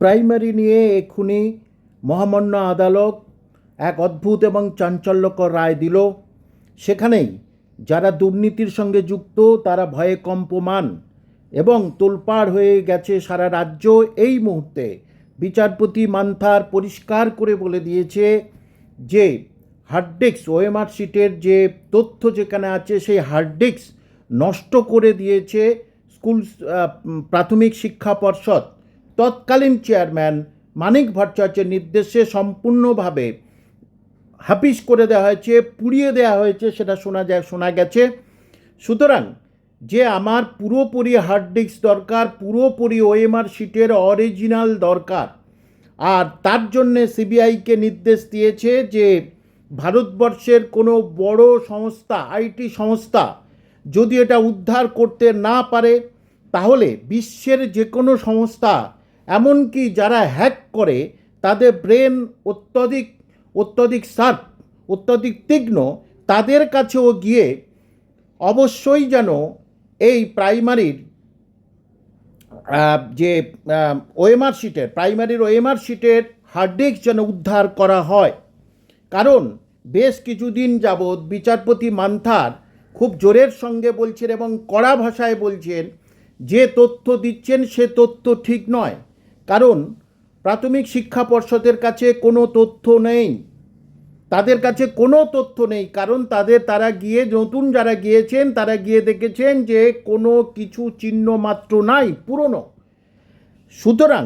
Primary নিয়ে এক্ষুনি মহামান্য আদালত এক অদ্ভুত এবং চাঞ্চল্যকর রায় দিল। সেখানেই যারা দুর্নীতির সঙ্গে যুক্ত, তারা ভয়ে কম্পমান এবং তোলপাড় হয়ে গেছে সারা রাজ্য। এই মুহূর্তে বিচারপতি মান্থার পরিষ্কার করে বলে দিয়েছে যে, হার্ডডিস্ক, ওএমআর শিটের যে তথ্য যেখানে আছে, সেই হার্ডডিস্ক নষ্ট করে দিয়েছে স্কুল প্রাথমিক শিক্ষা পর্ষদ। তৎকালীন চেয়ারম্যান মানিক ভট্টাচার্যের নির্দেশে সম্পূর্ণভাবে হাফিস করে দেওয়া হয়েছে, পুড়িয়ে দেওয়া হয়েছে, সেটা শোনা যায়, শোনা গেছে। সুতরাং যে আমার পুরোপুরি হার্ড ডিস্ক দরকার, পুরোপুরি ওএমআর শিটের অরিজিনাল দরকার, আর তার জন্যে সিবিআইকে নির্দেশ দিয়েছে যে ভারতবর্ষের কোনো বড় সংস্থা আইটি সংস্থা যদি এটা উদ্ধার করতে না পারে, তাহলে বিশ্বের যে কোনো সংস্থা এমনকি যারা হ্যাক করে, তাদের ব্রেন অত্যধিক অত্যধিক শার্প, অত্যধিক তীক্ষ্ণ, তাদের কাছেও গিয়ে অবশ্যই যেন এই প্রাইমারির যে ওএমআর শিটের, প্রাইমারির ওএমআর শিটের হার্ড ডিস্ক যেন উদ্ধার করা হয়। কারণ বেশ কিছুদিন যাবৎ বিচারপতি মান্থার খুব জোরের সঙ্গে বলছেন এবং কড়া ভাষায় বলছেন, যে তথ্য দিচ্ছেন সে তথ্য ঠিক নয়। কারণ প্রাথমিক শিক্ষা পর্ষদের কাছে কোনো তথ্য নেই। তাদের কাছে কোনো তথ্য নেই, কারণ তাদের তারা গিয়ে, নতুন যারা গিয়েছেন, তারা গিয়ে দেখেছেন যে কোনো কিছু চিহ্ন মাত্র নাই, পুরনো। সুতরাং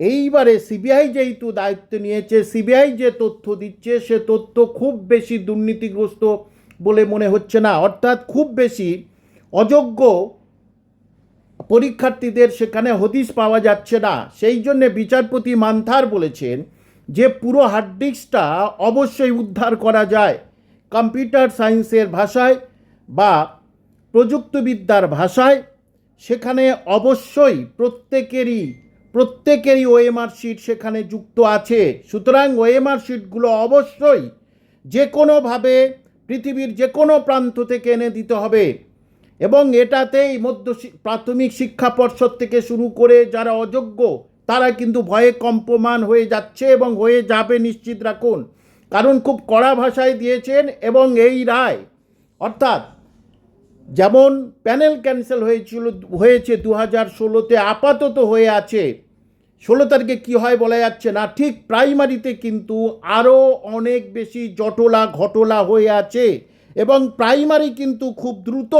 এইবারে সিবিআই যেহেতু দায়িত্ব নিয়েছে, সিবিআই যে তথ্য দিচ্ছে, সে তথ্য খুব বেশি দুর্নীতিগ্রস্ত বলে মনে হচ্ছে না। অর্থাৎ খুব বেশি অযোগ্য পরীক্ষার্থীদের সেখানে হদিশ পাওয়া যাচ্ছে না। সেই জন্যে বিচারপতি মান্থার বলেছেন যে পুরো হার্ড ডিস্কটা অবশ্যই উদ্ধার করা যায়। কম্পিউটার সায়েন্সের ভাষায় বা প্রযুক্তিবিদ্যার ভাষায়। সেখানে অবশ্যই প্রত্যেকেরই প্রত্যেকেরই ওএমআর শিট সেখানে যুক্ত আছে। সুতরাং ওএমআর শিটগুলো অবশ্যই যে কোনোভাবে পৃথিবীর যে কোনো প্রান্ত থেকে এনে দিতে হবে। এবং এটাতেই মধ্য প্রাথমিক শিক্ষা পর্ষদ থেকে শুরু করে যারা অযোগ্য, তারা কিন্তু ভয়ে কম্পমান হয়ে যাচ্ছে এবং হয়ে যাবে নিশ্চিত রাখুন। কারণ খুব কড়া ভাষায় দিয়েছেন এবং এই রায়, অর্থাৎ যেমন প্যানেল ক্যান্সেল হয়েছিল, হয়েছে দু হাজার ষোলোতে, আপাতত হয়ে আছে। ষোলো তারিখে কী হয় বলা যাচ্ছে না, ঠিক প্রাইমারিতে কিন্তু আরও অনেক বেশি জটলা ঘটলা হয়ে আছে এবং প্রাইমারি কিন্তু খুব দ্রুত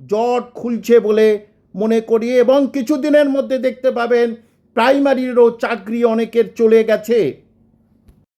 জট খুলছে বলে মনে করি এবং কিছুদিনের মধ্যে দেখতে পাবেন প্রাইমারিরও চাকরি অনেকের চলে গেছে।